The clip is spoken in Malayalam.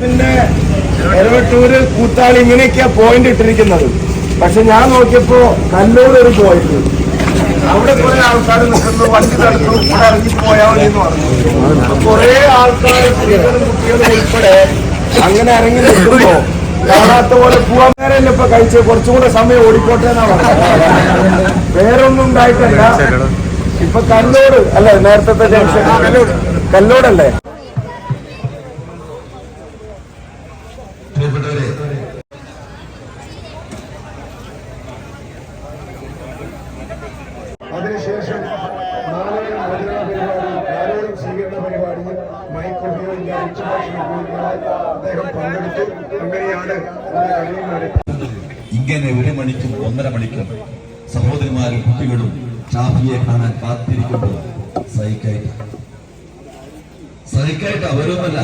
പിന്നെ എരവട്ടൂര് കൂത്താളി ഇങ്ങനെയൊക്കെയാ പോയിന്റ് ഇട്ടിരിക്കുന്നത്. പക്ഷെ ഞാൻ നോക്കിയപ്പോ കല്ലൂർ ഒരു പോയിന്റ് അവിടെ കുറെ ആൾക്കാർ നിൽക്കുന്നു വണ്ടി തടുത്തു ഇവിടെ ഇറങ്ങി പോയാൽ മതി എന്ന് പറഞ്ഞു. കുറെ ആൾക്കാർ സ്ത്രീകളും കുട്ടികളും ഉൾപ്പെടെ അങ്ങനെ ഇറങ്ങി നിൽക്കുമ്പോ കാണാത്ത പോലെ പോവാൻ നേരമല്ല ഇപ്പൊ കഴിച്ച്? കുറച്ചും കൂടെ സമയം ഓടിക്കോട്ടെ എന്നാ പറഞ്ഞത്. വേറെ ഒന്നും ഉണ്ടായിട്ടല്ല. ഇപ്പൊ കല്ലോട് അല്ലേ? നേരത്തെ ജംഗ്ഷൻ കല്ലോടല്ലേ? അതിനുശേഷം നാളെ പരിപാടി ആരോഗ്യം സ്വീകരണ പരിപാടിയിൽ മൈക്ക് ഉപയോഗിക്കാൻ ഉച്ചഭക്ഷണം ഉപയോഗിക്കാൻ അദ്ദേഹം പങ്കെടുത്തു. അങ്ങനെയാണ് ഇങ്ങനെ ഒരു മണിക്കും ഒന്നര മണിക്കും സഹോദരിമാരും കുട്ടികളും ഷാഫിയെ കാണാൻ കാത്തിരിക്കുമ്പോൾ സഹിക്കായിട്ട് സഹിക്കായിട്ട് അവരൊന്നല്ല